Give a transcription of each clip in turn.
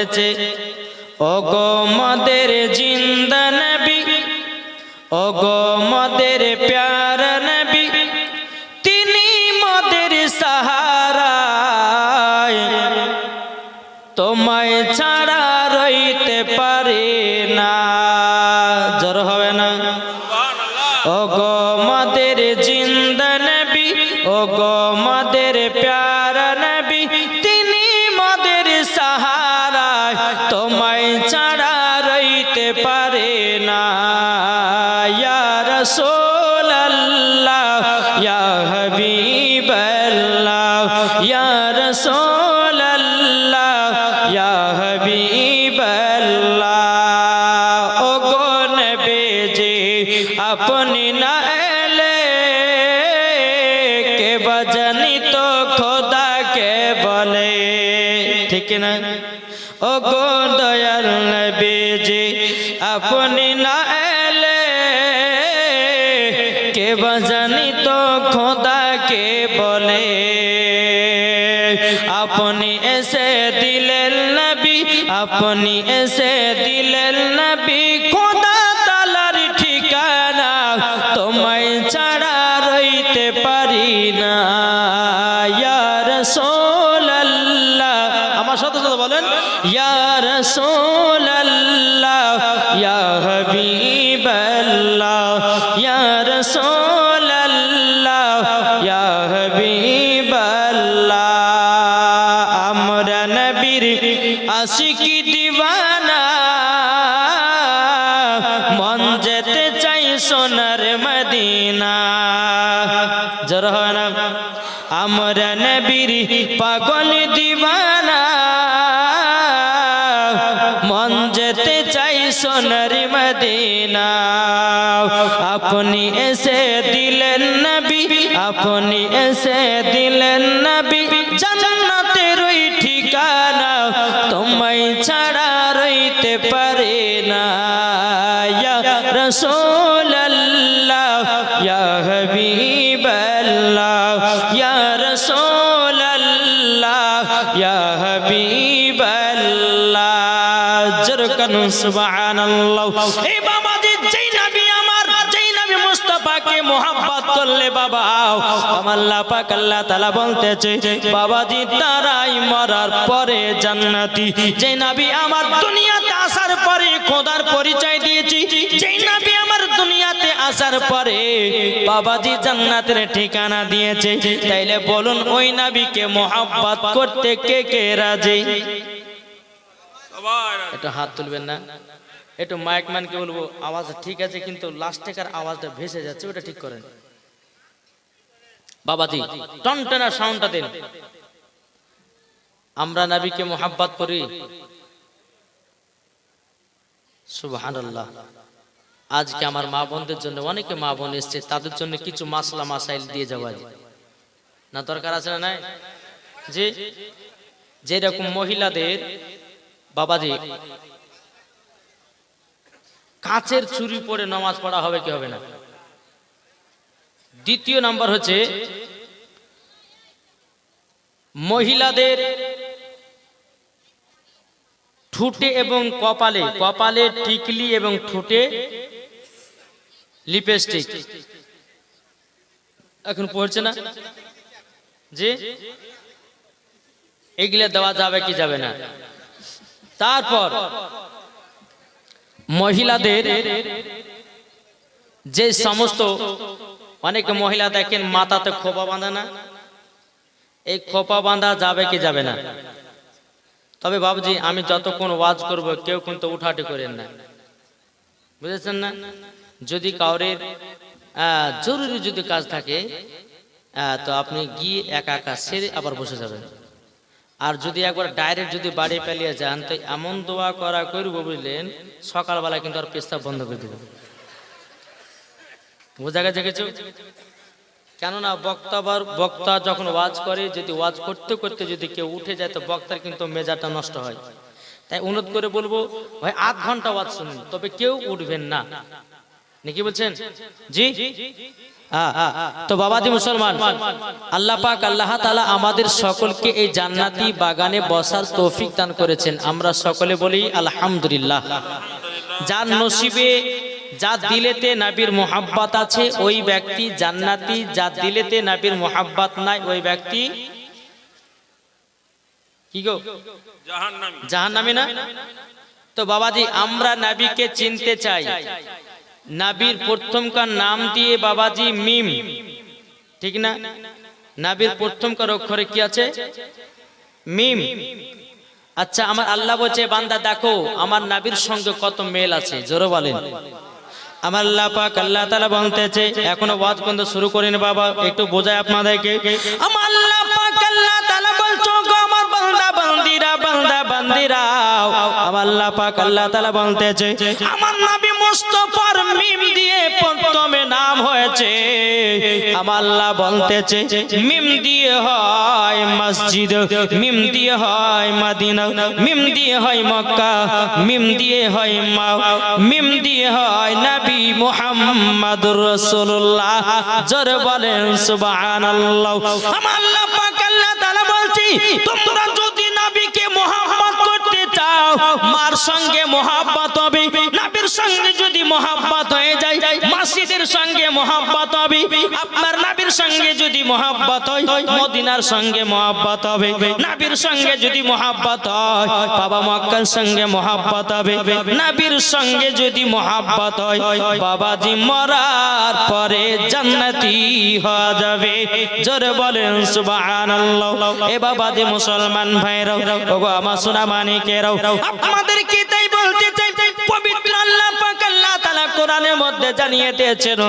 বলতেছে ও গো মদের নবী ও গো মদের প্যার নবী, তিনি মদের সাহারায়। তোমায় ছাড়া রইতে পারে না। জ্বর হবে না। ও গো মদের নবী ও গো মদের প্যার আপনি না এলে কে বজনি তো খোদা কে বলে আপনি এসে দিলেন নবী আপনি এসে আশিকি ইয়া রাসূলুল্লাহ, ইয়া হাবিবাল্লাহ, ইয়া রাসূলুল্লাহ, ইয়া হাবিবাল্লাহ। জরকান সুবহানাল্লাহ। এই বাবাজি, যেই নবী আমার, যেই নবী মুস্তাফাকে মোহাব্বত করলে, বাবা, আমার আল্লাহ পাক আল্লাহ তাআলা বলতেছে, বাবাজি, তারাই মরার পরে জান্নাতি। যেই নবী আমার দুনিয়াতে আসার পরে খোদার পরিচয় দিয়েছি, যেই নবী আমার দুনিয়াতে আসার পরে বাবাজি জান্নাতের ঠিকানা দিয়েছে। তাইলে বলুন, ওই নবীকে মোহাব্বত করতে কে কে রাজি? একটু হাত তুলবেন না? একটু মাইক ম্যানকে বলব, আওয়াজ ঠিক আছে, কিন্তু লাস্ট টেকার আওয়াজটা ভেসে যাচ্ছে, ওটা ঠিক করেন। বাবাজি টনটনা সাউন্ডটা দেন। আমরা নবীকে মোহাব্বত করি। সুবহানাল্লাহ। আজকে আমার মা বোনদের জন্য অনেকে মা বোন এসছে, তাদের জন্য কিছু মাসলা মাসাইল দিয়ে যাওয়া যায়। না দরকার আছে না যে যেরকম মহিলাদের, বাবাজি, কাচের চুরি পরে নামাজ পড়া হবে কি হবে না? দ্বিতীয় নাম্বার হচ্ছে, মহিলাদের ঠুটে এবং কপালে কপালে টিকলি এবং ঠুটে লিপস্টিক। এখন পড়ছে না? যে এগুলো দেওয়া যাবে কি যাবে না? তারপর, মহিলাদের যে সমস্ত, অনেক মহিলা দেখেন মাথাতে খোপা বাঁধা না? এই খোপা বাঁধা যাবে কি যাবে না? তবে বাবুজি, আমি যতক্ষণ ওয়াজ করব, কেউ কিন্তু উঠাটি করেন না। বুঝেছেন না? যদি কাউরের জরুরি যদি কাজ থাকে তো আপনি গিয়ে একা একা সেরে আবার বসে যাবেন। আর যদি একবার ডাইরেক্ট যদি বাড়ি পালিয়ে যান, তো এমন দোয়া করা করব বুঝলেন, সকালবেলা কিন্তু আর পেস্তাব বন্ধ করে দেবে। বোঝা গেছে কিছু? কেননা বক্তা বার বক্তা যখন ওয়াজ করে, যদি ওয়াজ করতে করতে যদি কেউ উঠে যায়, তো বক্তার কিন্তু মেজাটা নষ্ট হয়। তাই অনুরোধ করে বলব, ভাই, আধ ঘণ্টা ওয়াজ শুনুন, তবে কেউ উঠবেন না। নাকি বলছেন? জি? আ- তো বাবাজি মুসলমান আল্লাহ পাক আল্লাহ তাআলা আমাদের সকলকে এই জান্নাতি বাগানে বসার তৌফিক দান করেছেন। আমরা সকলে বলি আলহামদুলিল্লাহ। যার নসিবে যা দিলেতে নাবির মোহাব্বত আছে ওই ব্যক্তি জান্নাতি যা দিলেতে নাবির মোহাব্বত নাই ওই ব্যক্তি কি গো? জাহান নামে না? তো বাবাজি আমরা নাবিকে চিনতে চাই। নাবির প্রথমকার নাম দিয়ে বাবাজি মিম। ঠিক না? নাবির প্রথমকার অক্ষরে কি আছে? মিম। আচ্ছা আমার আল্লাহ বলছে, বান্দা, দেখো, আমার নাবির সঙ্গে কত মেল আছে, জোরো বলেন। আমার আল্লাহ পাক আল্লাহ তাআলা বলতেছে, এখনও ওয়াজ করতে শুরু করেন বাবা, একটু বোঝায় আপনাদেরকে। আমার আল্লাহ বান্দা বান্দিরা আমার আল্লাহ পাক আল্লাহ তাআলা বলতেছে, আমার নবী মুস্তাফার মিম দিয়ে প্রথমে নাম হয়েছে। আমার আল্লাহ বলতেছে, মিম দিয়ে হয় মসজিদ, মিম দিয়ে হয় মদিনা, মিম দিয়ে হয় মক্কা, মিম দিয়ে হয় মা, মিম দিয়ে হয় নবী মুহাম্মাদুর রাসূলুল্লাহ। জোর বলেন, সুবহানাল্লাহ। তোমরা যদি নবীকে মোহাম্মত চাও, মার সঙ্গে মোহাব্বত হবে, নবীর সঙ্গে যদি মোহাব্বত হয়ে যায়, মসজিদের সঙ্গে মোহাব্বত হবে, আপনার নবীর সঙ্গে যদি মোহাব্বত হয়, মদিনার সঙ্গে মোহাব্বত হবে, নবীর সঙ্গে যদি মোহাব্বত হয়, বাবা মক্কার সঙ্গে মোহাব্বত হবে, নবীর সঙ্গে যদি মোহাব্বত হয়, বাবাজি মরার পরে জান্নাতি হওয়া যাবে। জোরে বলেন, সুবহানাল্লাহ। এ বাবাজি মুসলমান ভাইরাও ওগো আমার সোনা আপনাদেরকে তাই বলতে চাই পবিত্র আল্লাহ পাক আল্লাহ তাআলা কোরআনের মধ্যে জানিয়ে দিয়েছেন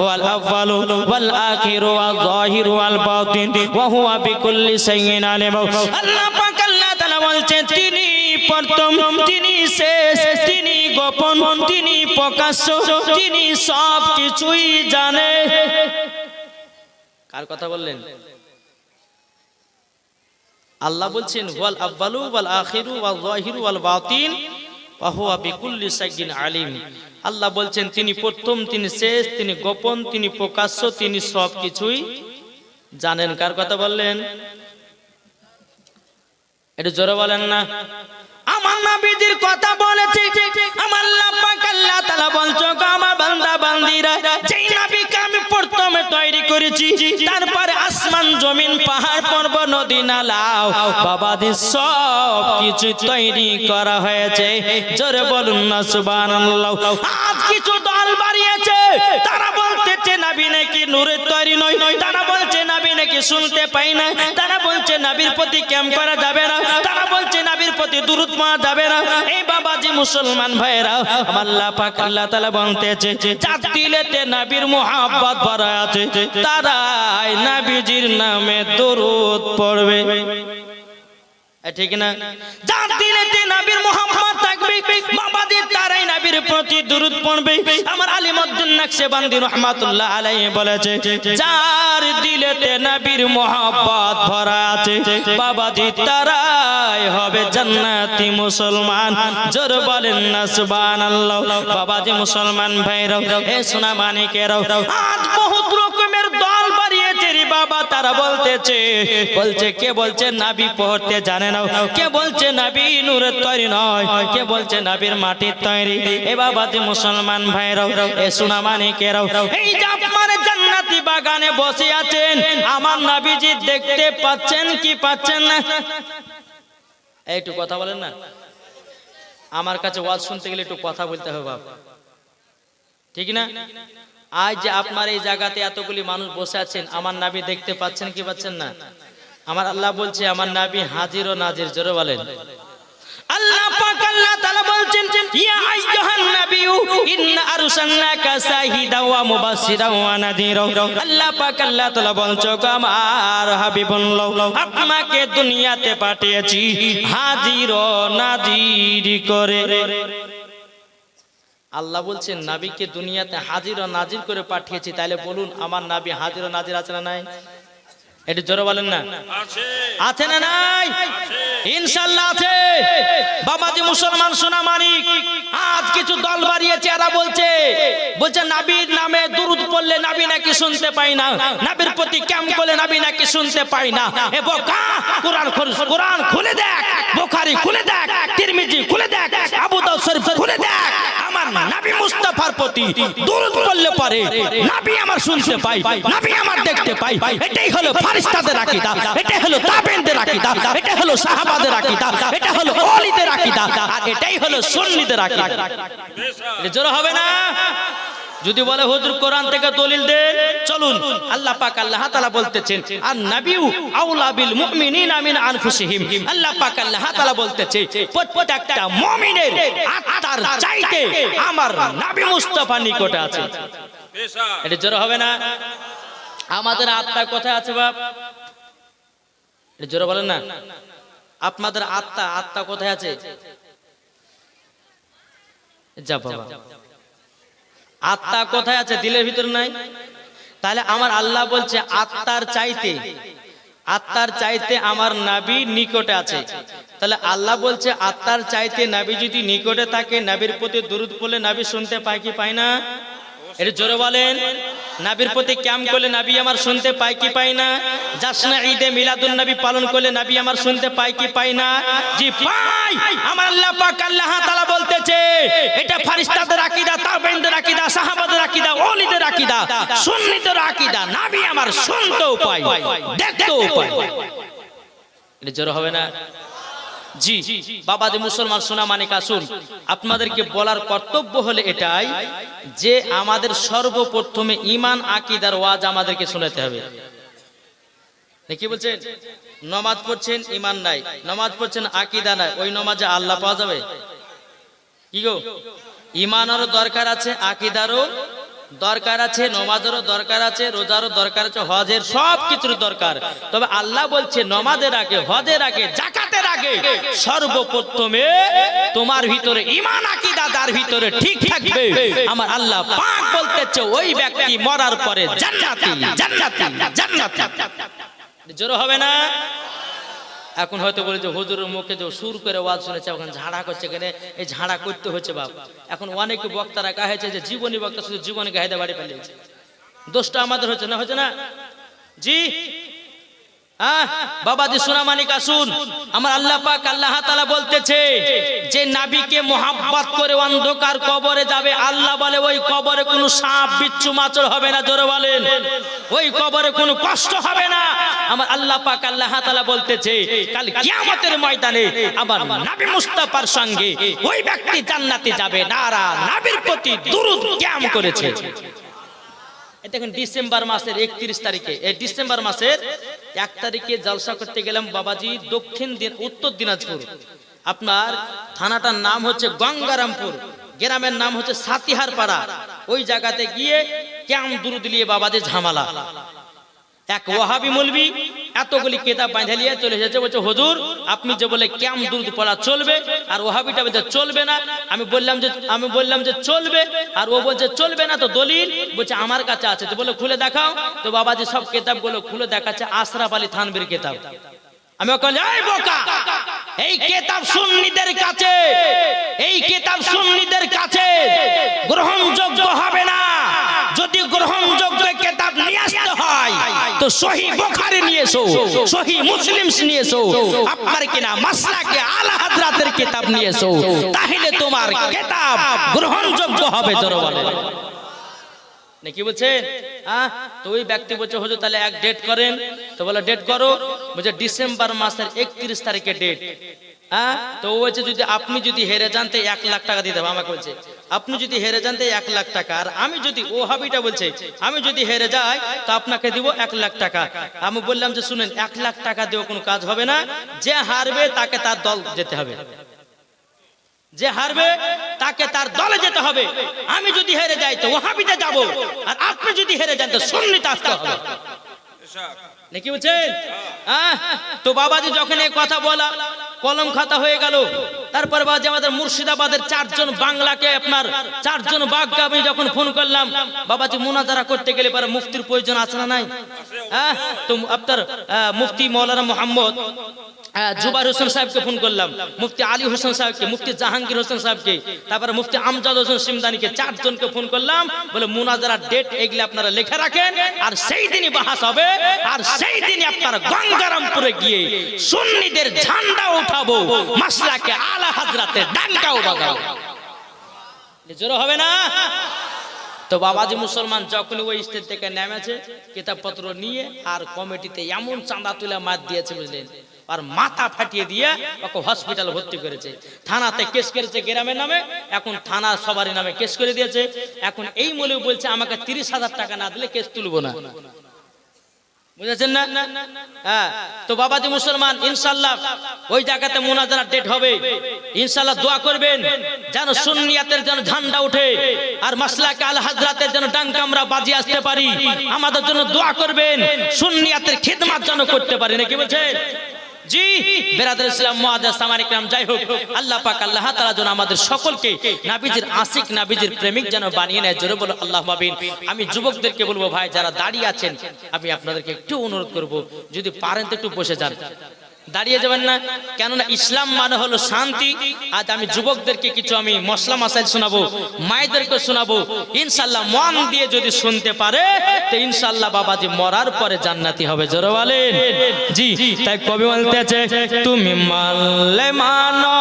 ওয়াল আউয়ালু ওয়াল আখিরু ওয়াল যাহিরু ওয়াল বাতিন ওয়া হুয়া বিকুল্লি শাইইন আলিম। আল্লাহ পাক আল্লাহ তাআলা বলছেন তিনি প্রথম তিনি শেষ তিনি গোপন তিনি প্রকাশ্য তিনি সব কিছুই জানে। কার কথা বললেন? আল্লাহ বলছেন, ওয়াল আব্বালু ওয়াল আখিরু ওয়াল যাহিরু ওয়াল বাতিন ওয়া হুয়া বিকুল্লি শাইইন আলিম। আল্লাহ বলছেন, তিনি প্রথম, তিনি শেষ, তিনি গোপন, তিনি প্রকাশ্য, তিনি সব কিছুই জানেন। কার কথা বললেন? এটা জোরে বলেন না। আমার নবীজির কথা বলেছি, আমার আল্লাহ পাক আল্লাহ তাআলা বলছো আমার বান্দা, বান্দিরা, যেই নবীকে আমি প্রথমে তৈরি করেছি। তারপরে আসমান জমিন, পাহাড়, পর্বত, নদী নালাও বাবাদের সব কিছু তৈরি করা হয়েছে। জোরে বলুন না, সুবহানাল্লাহ। আজ কিছু দল বাড়িয়েছে। তারা বলতেছে, নবী নাকি নূরের তৈরি নয়। তারা বলছে, নবী নাকি শুনতে পাই না। তারা বলছে, নবীর প্রতি ক্যাম করা যাবে না? তারা বলছে, নবীর প্রতি দুরুদ পাওয়া যাবে না। এই বাবাজি মুসলমান ভাইরা আমার আল্লাহ পাক আল্লাহ তাআলা বলতেছে যার দিলেতে নবীর মোহাব্বত ভরা আছে তারাই নবীজির নামে দরুদ পড়বে। ঠিক না? যার দিলেতে নবীর মোহাম্মদ থাকবে বাবাদের তারাই নবীর প্রতি দুরুদ পড়বে। আমার আলী আলিমউদ্দিন নকশবন্দি রহমাতুল্লাহ আলাইহি বলেছে, যার দিলেতে নবীর মোহাব্বত ভরা আছে বাবাজি তারাই হবে জান্নাতি মুসলমান। জোর বলেন না, সুবহানাল্লাহ। বাবাজি মুসলমান ভাইরা, এ সোনা মানিকেরাও আজ বহুত রকমের দল বাড়িয়েছে রে বাবা তারা বলতেছে, বলছে, কে বলছে নাবি পড়তে জানে না? কে বলছে নাবি নূরের তৈরি নয়? কে বলছে নাবির মাটির তৈরি? এ বাবা যে মুসলমান ভাইরাও, এ সোনা মানিকেরাও এই যে জান্নাতি বাগানে বসে আছেন, আমার নাবিজি দেখতে পাচ্ছেন কি পাচ্ছেন না? একটু কথা বলেন না। আমার কাছে ওয়াজ শুনতে গেলে একটু কথা বলতে হবে বাবা ঠিক না? আজ যে আপনার এই জায়গাতে এতগুলি মানুষ বসে আছেন, আমার নাবি দেখতে পাচ্ছেন কি পাচ্ছেন না? আমার আল্লাহ বলছে, আমার নাবি হাজির ও নাজির, জোরে বলেন। আল্লাহ বলছেন আপনাকে দুনিয়াতে পাঠিয়েছি, হাজির ও নাজির করে। আল্লাহ বলছেন নাবিকে দুনিয়াতে হাজির ও নাজির করে পাঠিয়েছি তাহলে বলুন আমার নাবি হাজির ও নাজির আছে না নাই? এটা জোরে বলেন না। আছে। না নাই? ইনশাল্লাহ আছে। বাবাজি মুসলমান সোনা মানিক আজ কিছু দল বাড়িয়েছে এরা বলছে। বলছে নাবির নামে দুরুদ পড়লে নাবি নাকি শুনতে পাই না। নাবির প্রতি ক্যাম্প করলে নাবি নাকি শুনতে পাই না। এ বোকা! কোরআন খুল- কোরআন খুলে দেখ বোখারি খুলে দেখ তিরমিজি খুলে দেখ আবু দাউদ শরীফ খুলে দেখ। নাবি মুস্তাফার প্রতি দুরুদ পড়লে পারে নাবি আমার শুনতে পাই নাবি আমার দেখতে পাই। এটাই হলো ফারিস্তাদের আকীদা এটাই হলো তাবেনদের আকীদা এটা হলো সাহাবাদের আকীদা এটা হলো ওলিদের আকীদা আর এটাই হলো সুন্নিদের আকীদা। জোর হবে না? যদি বলে, হুজুর, কোরআন থেকে দলিল দেন চলুন, আল্লাহ পাক আল্লাহ তাআলা বলতেছেন আর নাবিউ আউলা বিল মুমিনিনা মিন আনফুসিহিম। আল্লাহ পাক আল্লাহ তাআলা বলতেছে, প্রত্যেকটা মুমিনের আত্মার চাইতে আমার নবী মুস্তাফা নিকটে আছে। এটা জোর হবে না? আমাদের আত্মা কোথায় আছে, বাপ? এটা জোরে বলেন না। আপনাদের আত্মা আত্মা কোথায় আছে? যা, বাবা। আত্মা কোথায় আছে? দিলের ভিতর নাই? তাহলে আমার আল্লাহ বলছে আত্মার চাইতে আত্মার চাইতে আমার নাবি নিকটে আছে। তাহলে আল্লাহ বলছে আত্মার চাইতে নাবি যদি নিকটে থাকে নাবির প্রতি দূরত বলে নাবি শুনতে পায় কি পায় না? এটা জোরে বলেন, নাবির প্রতি ক্যাম্প করলে নাবি আমার শুনতে পায় কি পাই না? জাসনা ঈদে মিলাদুন নবী পালন করলে নাবি আমার শুনতে পায় কি পাই না? জি পাই আমার আল্লাহ পাক আল্লাহ তাআলা বলতেছে, এটা ফারিস্তাদের আকীদা তাবেইনদের আকীদা, সাহাবাদের আকীদা, ওলিদের আকীদা, সুন্নিদের আকীদা, নাবি আমার শুনতেও পাই দেখতেও পাই এটা জোরে হবে না? জি, বাবাজি মুসলমান সোনা মানিক আসুন আপনাদেরকে বলার কর্তব্য হলে এটাই যে আমাদের সর্বপ্রথমে ইমান আকিদার ওয়াজ আমাদেরকে শোনাতে হবে। কি বলছেন? নমাজ পড়ছেন ইমান নাই। নমাজ পড়ছেন, আকিদা নাই। ওই নমাজে আল্লাহ পাওয়া যাবে? কি গো? ইমানেরও দরকার আছে, আকিদারও দরকার আছে, নমাজেরও দরকার আছে, রোজারও দরকার আছে, হজের সব কিছুর দরকার। তবে আল্লাহ বলছে, নমাজের আগে, হজের আগে জাকাতের আগে সর্বপ্রথমে তোমার ভিতরে ইমান আকিদা যার ভিতরে ঠিক থাকবে। আমার আল্লাহ পাক বলতেছে, ওই ব্যক্তি মরার পরে জান্নাতি জান্নাতি জান্নাতি। জোর হবে না? এখন হয়তো বলে যে হুজুরের মুখে যে সুর করে ওয়াজ শুনেছে, ওখানে ঝাড়া করছে কেন এই ঝাড়া করতে হচ্ছে বাপ। এখন অনেক বক্তারা গাহেছে যে জীবনী বক্তা শুধু জীবনে গাহিদা বাড়ি পালিয়েছে। দোষটা আমাদের হচ্ছে না হচ্ছে না? জি? আমার যে নাবিকে করে আল্লাহ বলে, ওই কবরে কোনো সাপ, বিচ্ছু হবে না, জোরে ওই কবরে হবে না। আমার বলতেছে আমার নবী মুস্তাফার সঙ্গে ওই ব্যক্তি জান্নাতে যাবে, নারা নবীর প্রতি দুরূদ কিয়াম করেছে। এই দেখেন ডিসেম্বর মাসের একত্রিশ তারিখে। এই ডিসেম্বর মাসের এক তারিখে জলসা করতে গেলাম বাবাজি দক্ষিণ দিন, উত্তর দিনাজপুর। আপনার থানাটার নাম হচ্ছে গঙ্গারামপুর, গ্রামের নাম হচ্ছে সাতিহার পাড়া ওই জায়গাতে গিয়ে কেমন দুরুদ নিয়ে বাবাজি ঝামালা। এক ওয়াহাবি মলবি এতগুলি কেতাব বাঁধে নিয়ে চলে এসেছে, বলছে, হুজুর, আপনি যে বলে কেম দুরুদ পড়া চলবে, আর ওহাবিটা বলছে, চলবে না। আমি বললাম যে, আমি বললাম যে, চলবে। আর ও বলছে, চলবে না তো দলিল? বলছে, আমার কাছে আছে। তো বলে, খুলে দেখাও। তো বাবাজি সব কেতাবগুলো খুলে দেখাচ্ছে, আশরাফ আলী থানবির কেতাব। আমি বোকা, এই কেতাব সুন্নিদের কাছে, এই কেতাব সুন্নিদের কাছে গ্রহণযোগ্য হবে না। যদি গ্রহণযোগ্য কেতাব সহি বুখারী নিয়ে এসো সহি মুসলিম নিয়ে এসো আপনার কিনা মাসলাকে আলা হাজরাতের কিতাব নিয়ে এসো তাহলে তোমার কিতাব গ্রহণযোগ্য হবে জোরে বলে নাকি বলছেন তো ওই ব্যক্তি বলছে তাহলে এক ডেট করেন। তো বলে ডেট করো? বলছে ডিসেম্বর মাসের একত্রিশ তারিখে ডেট হ্যাঁ তো বলছে, যদি আপনি যদি হেরে যান, তো এক লাখ টাকা দিতে হবে আমাকে বলছে আপনি যদি হেরে যান এক লাখ টাকা। আর আমি যদি ও হাবিটা বলছে আমি যদি হেরে যাই তো আপনাকে দিব এক লাখ টাকা। আমি বললাম যে শুনেন এক লাখ টাকা দিয়েও কোনো কাজ হবে না। যে হারবে তাকে তার দল যেতে হবে। যে হারবে তাকে তার দলে যেতে হবে। আমি যদি হেরে যাই তো ওহাবিতে যাব। আর আপনি যদি হেরে যান তো সুন্নিতে আসতে হবে। নাকি বলছেন? তো বাবাজি যখন এই কথা বলা কলম খাতা হয়ে গেল। তারপর বাজে আমাদের মুর্শিদাবাদের চারজন বাংলাকে আপনার চারজন বাঘকে আমি যখন ফোন করলাম, বাবাজি মুনাজারা করতে গেলে পরে মুফতির প্রয়োজন আছে না নাই? হ্যাঁ? তো আপনার মুফতি মৌলানা মোহাম্মদ হ্যাঁ, জুবাইর হোসেন সাহেবকে ফোন করলাম মুফতি আলী হোসেন সাহেবকে মুফতি জাহাঙ্গীর হোসেন সাহেবকে তারপরে মুফতি আমজাদ হোসেন সিমদানিকে চারজনকে ফোন করলাম বলে মুনাজারা ডেট এগুলি আপনারা লিখে রাখেন আর সেই দিনই বাহাস হবে আর সেই দিনই আপনারা গঙ্গারামপুরে গিয়ে সুন্নিদের ঝান্ডা উঠাবো মাসলাকে আলা হাজরাতে ডাঙ্গাও বাগাবো জোর হবে না? তো বাবাজি মুসলমান যখনই ওই স্টেজ থেকে নেমেছে কিতাবপত্র নিয়ে আর কমিটিতে এমন চাঁদা তুলে মাত দিয়েছে বুঝলেন? আর মাথা ফাটিয়ে দিয়ে ওকে হসপিটালে ভর্তি করেছে। থানাতে কেস করেছে গ্রামের নামে, এখন থানা সবারই নামে কেস করে দিয়েছে। এখন এই মৌলবী বলছে, আমাকে তিরিশ হাজার টাকা না দিলে কেস তুলবো না। বুঝেছেন না? হ্যাঁ ইনশাল্লাহ ওই জায়গাতে ডেট হবে। ইনশাল্লাহ দোয়া করবেন, যেন যেন ঝান্ডা আর আল হাজরাতের যেন আসতে পারি। আমাদের জন্য দোয়া করবেন, সুন্নিয়াতের খিদমাত যেন করতে পারি। নাকি বলছেন? জি। বেরাদুল ইসলাম মুআজ্জাজ সামানিক ইকরাম যাই হোক, আল্লাহ পাক, আল্লাহ তাআলা যেন আমাদের সকলকে নাবিজির আশিক, নাবিজির প্রেমিক যেন বানিয়ে নেয়। জোরে বলো, আল্লাহ মাবিন আমি যুবকদেরকে বলব, ভাই, যারা দাঁড়িয়ে আছেন, আমি আপনাদেরকে একটু অনুরোধ করব, যদি পারেন তো একটু বসে যান। দাঁড়িয়ে যাবেন না। কেননা ইসলাম মানে হলো শান্তি। আজ আমি যুবকদেরকে কিছু আমি মশলা মাসাইল শোনাবো, মায়েদেরকে শোনাবো। ইনশাল্লাহ মন দিয়ে যদি শুনতে পারে, তো ইনশাল্লাহ বাবাজি মরার পরে জান্নাতি হবে। জোরে বলেন। জি, তাই কবি বলতেছে, তুমি মানলে মানো।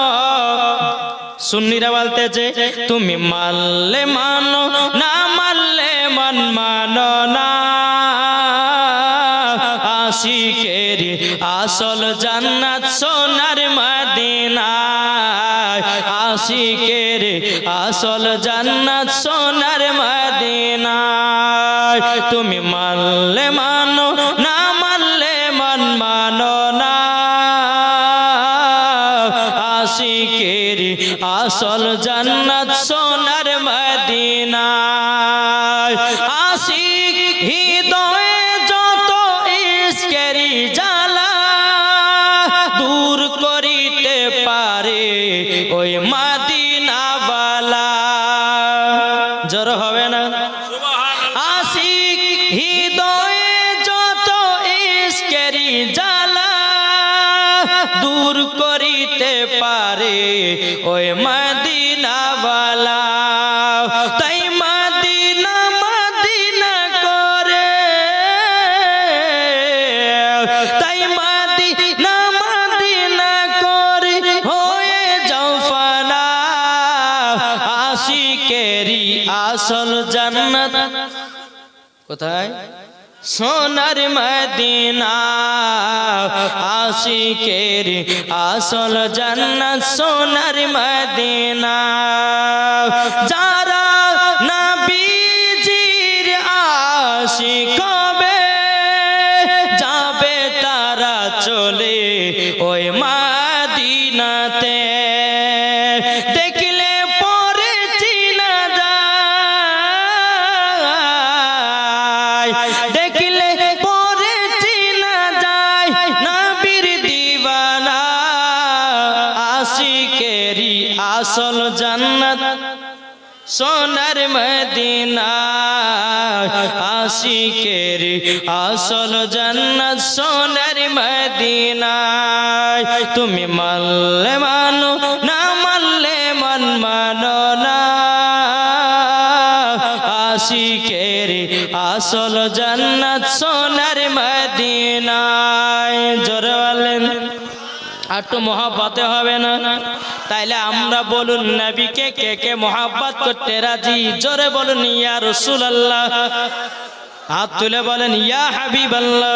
সুন্নিরা বলতেছে, তুমি মানলে মানো, না মানলে মন মানো না। আশিকের আসল জান্নাত সোনার মদিনায়। আশিকের আসল জান্নাত সোনার মদিনায়। তুমি মানলে মানো না মানলে মন মানো না। আশিকের আসল জান্নাত আশিকেরি আসল জান্নাত। কোথায়? সোনার মদিনা। আশিকের আসল জান্নাত সোনার মদিনা। যারা আসল জান্নাত, সোনার মদিনা, আশিকের আসল জান্নাত, সোনার মদিনা তুমি মানলে মানো না মানলে মন মানো না। আশিকের আসল জান্নাত, সোনার মদিনায়। জোরে বলেন, আর তো মহাব্বতে হবে না। তাইলে আমরা বলুন নবীকে কে কে মহাব্বত করতে রাজি? জোরে বলুন, ইয়া রাসূলুল্লাহ। হাত তুলে বলেন, ইয়া হাবিবাল্লাহ।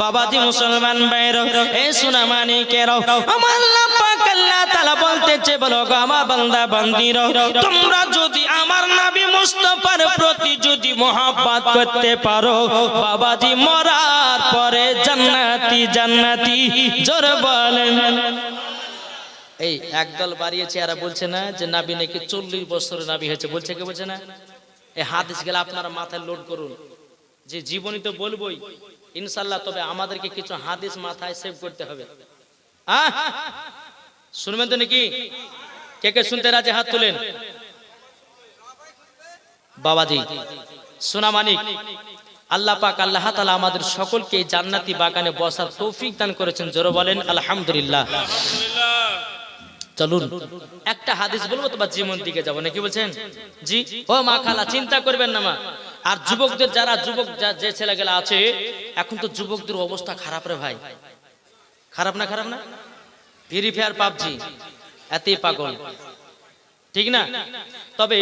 বাবাজি মুসলমান ভাইরা এ সোনা মানিকেরা আমার আল্লাহ পাক আল্লাহ তাআলা বলতেছে, বলো গো আমার বান্দা বান্দিরা তোমরা যদি আমার নবী মুস্তাফার প্রতি যদি মহাব্বত করতে পারো, বাবাজি মরার পরে জান্নাতি জান্নাতি, জোর বলেন। এই একদল বাড়িয়েছে এরা বলছে না যে নাবি নাকি চল্লিশ বছর নাবি হয়েছে। বলছে কে বলছে না? এই হাদিস গেলে আপনারা মাথায় লোড করুন। যে জীবনী তো বলবোই। ইনশাল্লাহ তবে আমাদেরকে কিছু হাদিস মাথায় সেভ করতে হবে? শুনবেন তো নাকি? কে কে শুনতে রাজে? হাত তুলেন। বাবাজি, সোনা মানিক, আল্লাহ পাক, আল্লাহ তালা আমাদের সকলকে জান্নাতি বাগানে বসার তৌফিক দান করেছেন। জোরে বলেন, আলহামদুলিল্লাহ। চলুন। একটা হাদিস বলব, তোমার জীবন দিকে যাব। নাকি বলছেন? জি। ও মা খালা, চিন্তা করবেন না মা। আর যুবকদের যারা, যুবক যে ছেলেগুলো আছে, এখন তো যুবকদের অবস্থা খারাপ রে ভাই। খারাপ না খারাপ না? Free Fire PUBG. এতই পাগল। ঠিক না? তবে